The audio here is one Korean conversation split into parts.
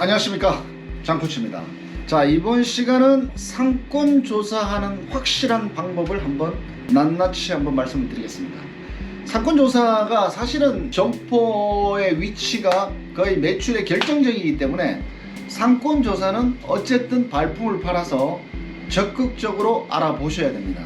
안녕하십니까. 장코치입니다. 자 이번 시간은 상권 조사하는 확실한 방법을 한번 낱낱이 한번 말씀을 드리겠습니다. 상권 조사가 사실은 점포의 위치가 거의 매출의 결정적이기 때문에 상권 조사는 어쨌든 발품을 팔아서 적극적으로 알아보셔야 됩니다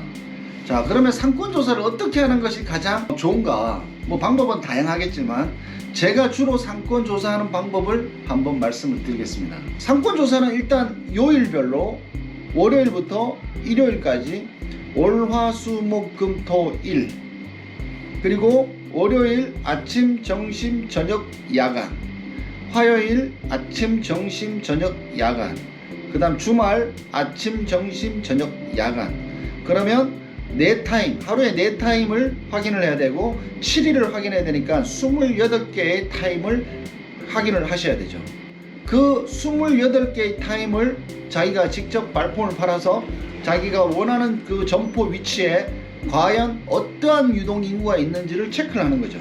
자 그러면 상권 조사를 어떻게 하는 것이 가장 좋은가? 뭐 방법은 다양하겠지만 제가 주로 상권 조사하는 방법을 한번 말씀을 드리겠습니다. 상권 조사는 일단 요일별로 월요일부터 일요일까지 월화수목금토일 그리고 월요일 아침 점심 저녁 야간 화요일 아침 점심 저녁 야간 그 다음 주말 아침 점심 저녁 야간. 그러면 네 타임, 하루에 네 타임을 확인을 해야 되고 7일을 확인해야 되니까 28개의 타임을 확인을 하셔야 되죠. 그 28개의 타임을 자기가 직접 발품을 팔아서 자기가 원하는 그 점포 위치에 과연 어떠한 유동 인구가 있는지를 체크를 하는 거죠.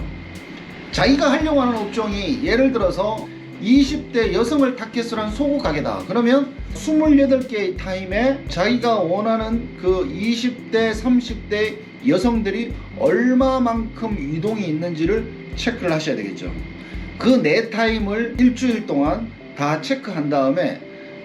자기가 하려고 하는 업종이 예를 들어서 20대 여성을 타겟으로 한 소고 가게다. 그러면 28개의 타임에 자기가 원하는 그 20대, 30대 여성들이 얼마만큼 유동이 있는지를 체크를 하셔야 되겠죠. 그네 타임을 일주일 동안 다 체크한 다음에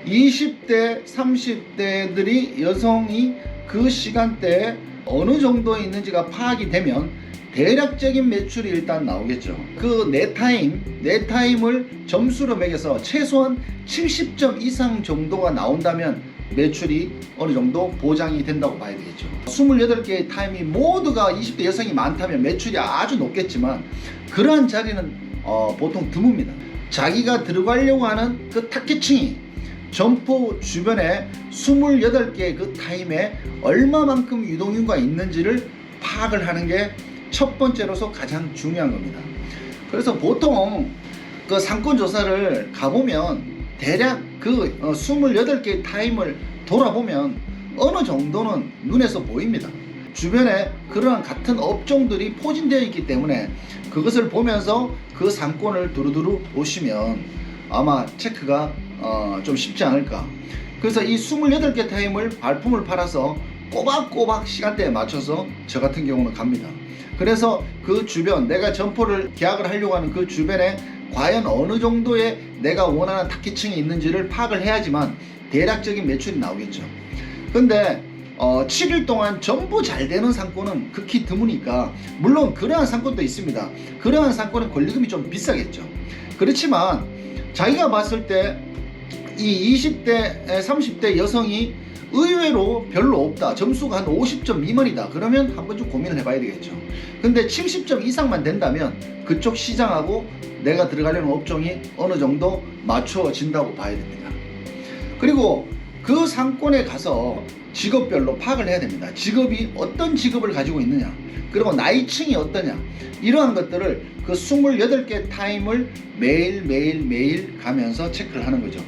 20대, 30대들이 여성이 그 시간대에 어느 정도 있는지가 파악이 되면 대략적인 매출이 일단 나오겠죠. 그 네 타임, 네 타임을 점수로 매겨서 최소한 70점 이상 정도가 나온다면 매출이 어느 정도 보장이 된다고 봐야 되겠죠. 28개의 타임이 모두가 20대 여성이 많다면 매출이 아주 높겠지만 그러한 자리는 어, 보통 드뭅니다. 자기가 들어가려고 하는 그 타겟층이 점포 주변에 28개의 그 타임에 얼마만큼 유동인구가 있는지를 파악을 하는 게 첫 번째로서 가장 중요한 겁니다. 그래서 보통 그 상권 조사를 가보면 대략 그 28개의 타임을 돌아보면 어느 정도는 눈에서 보입니다. 주변에 그러한 같은 업종들이 포진되어 있기 때문에 그것을 보면서 그 상권을 두루두루 보시면 아마 체크가 어, 좀 쉽지 않을까. 그래서 이 28개 타임을 발품을 팔아서 꼬박꼬박 시간대에 맞춰서 저 같은 경우는 갑니다. 그래서 그 주변 내가 점포를 계약을 하려고 하는 그 주변에 과연 어느 정도의 내가 원하는 타깃층이 있는지를 파악을 해야지만 대략적인 매출이 나오겠죠. 근데 어, 7일 동안 전부 잘 되는 상권은 극히 드무니까 물론 그러한 상권도 있습니다. 그러한 상권은 권리금이 좀 비싸겠죠. 그렇지만 자기가 봤을 때 이 20대, 30대 여성이 의외로 별로 없다. 점수가 한 50점 미만이다. 그러면 한번좀 고민을 해봐야 되겠죠. 근데 70점 이상만 된다면 그쪽 시장하고 내가 들어가려는 업종이 어느 정도 맞춰진다고 봐야 됩니다. 그리고 그 상권에 가서 직업별로 파악을 해야 됩니다. 직업이 어떤 직업을 가지고 있느냐, 그리고 나이층이 어떠냐, 이러한 것들을 그 28개 타임을 매일 매일 매일 가면서 체크를 하는 거죠.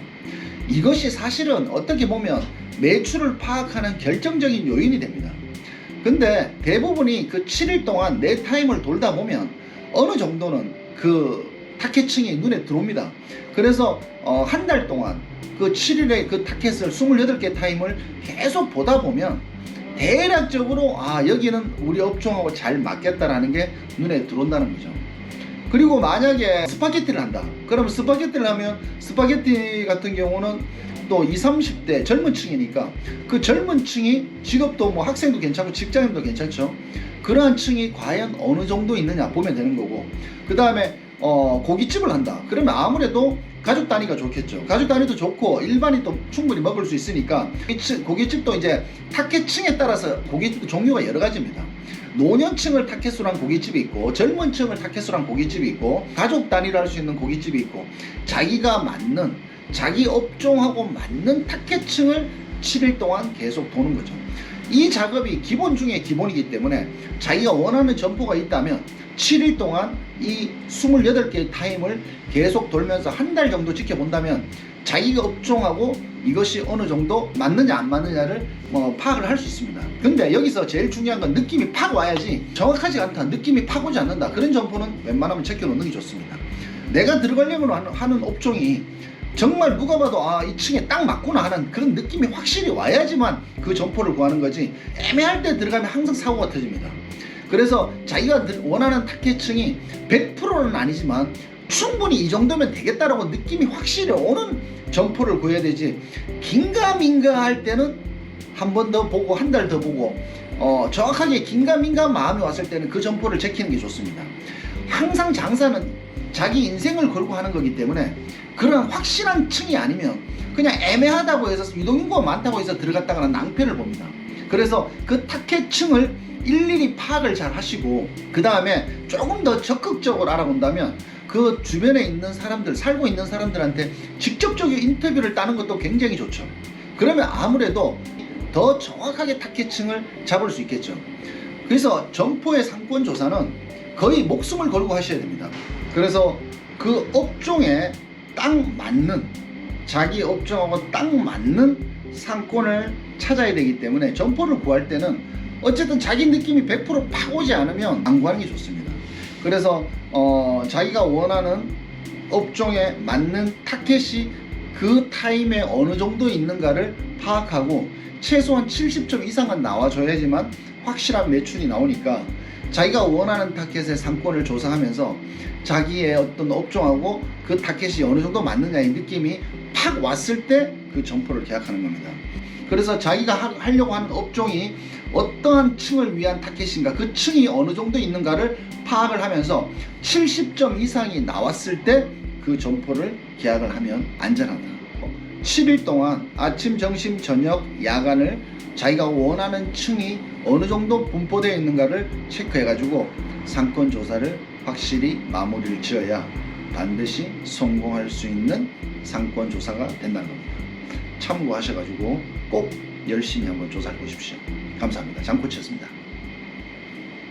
이것이 사실은 어떻게 보면 매출을 파악하는 결정적인 요인이 됩니다. 근데 대부분이 그 7일 동안 내 타임을 돌다 보면 어느 정도는 그 타켓층이 눈에 들어옵니다. 그래서 어, 한 달 동안 그 7일의 그 타켓을 28개 타임을 계속 보다 보면 대략적으로 아 여기는 우리 업종하고 잘 맞겠다라는 게 눈에 들어온다는 거죠. 그리고 만약에 스파게티를 한다. 그럼 스파게티를 하면 스파게티 같은 경우는 또 20, 30대 젊은 층이니까 그 젊은 층이 직업도 뭐 학생도 괜찮고 직장인도 괜찮죠. 그러한 층이 과연 어느 정도 있느냐 보면 되는 거고 그 다음에 어, 고깃집을 한다. 그러면 아무래도 가족 단위가 좋겠죠. 가족 단위도 좋고 일반인도 충분히 먹을 수 있으니까 고깃집- 고깃집도 이제 타겟층에 따라서 고깃집도 종류가 여러 가지입니다. 노년층을 한 고깃집이 있고 젊은 층을 한 고깃집이 있고 가족 단위로 할 수 있는 고깃집이 있고 자기가 맞는 자기 업종하고 맞는 타겟층을 7일 동안 계속 도는 거죠. 이 작업이 기본 중에 기본이기 때문에 자기가 원하는 점포가 있다면 7일 동안 이 28개의 타임을 계속 돌면서 한 달 정도 지켜본다면 자기가 업종하고 이것이 어느 정도 맞느냐 안 맞느냐를 뭐 파악을 할 수 있습니다. 근데 여기서 제일 중요한 건 느낌이 팍 와야지 정확하지 않다. 느낌이 팍 오지 않는다. 그런 점포는 웬만하면 체크놓는 게 좋습니다. 내가 들어가려고 하는 업종이 정말 누가 봐도 아, 이 층에 딱 맞구나 하는 그런 느낌이 확실히 와야지만 그 점포를 구하는 거지 애매할 때 들어가면 항상 사고가 터집니다. 그래서 자기가 늘- 원하는 타켓층이 100%는 아니지만 충분히 이 정도면 되겠다라고 느낌이 확실히 오는 점포를 구해야 되지 긴가민가 할 때는 한 번 더 보고 한 달 더 보고 어, 정확하게 긴가민가한 마음이 왔을 때는 그 점포를 제키는 게 좋습니다. 항상 장사는 자기 인생을 걸고 하는 거기 때문에 그런 확실한 층이 아니면 그냥 애매하다고 해서 유동인구가 많다고 해서 들어갔다가는 낭패를 봅니다. 그래서 그 타켓층을 일일이 파악을 잘 하시고 그 다음에 조금 더 적극적으로 알아본다면 그 주변에 있는 사람들 살고 있는 사람들한테 직접적인 인터뷰를 따는 것도 굉장히 좋죠. 그러면 아무래도 더 정확하게 타겟층을 잡을 수 있겠죠. 그래서 점포의 상권 조사는 거의 목숨을 걸고 하셔야 됩니다. 그래서 그 업종에 딱 맞는 자기 업종하고 딱 맞는 상권을 찾아야 되기 때문에 점포를 구할 때는 어쨌든 자기 느낌이 100%팍 오지 않으면 안 구하는 게 좋습니다. 그래서 어, 자기가 원하는 업종에 맞는 타켓이 그 타임에 어느 정도 있는가를 파악하고 최소한 70점 이상은 나와줘야지만 확실한 매출이 나오니까 자기가 원하는 타켓의 상권을 조사하면서 자기의 어떤 업종하고 그 타켓이 어느 정도 맞느냐의 느낌이 팍 왔을 때 그 점포를 계약하는 겁니다. 그래서 자기가 하, 하려고 하는 업종이 어떠한 층을 위한 타켓인가 그 층이 어느 정도 있는가를 파악을 하면서 70점 이상이 나왔을 때 그 점포를 계약을 하면 안전하다. 7일 동안 아침, 점심, 저녁, 야간을 자기가 원하는 층이 어느 정도 분포되어 있는가를 체크해가지고 상권 조사를 확실히 마무리를 지어야 반드시 성공할 수 있는 상권 조사가 된다는 겁니다. 참고하셔가지고 꼭 열심히 한번 조사해 보십시오. 감사합니다. 장코치였습니다.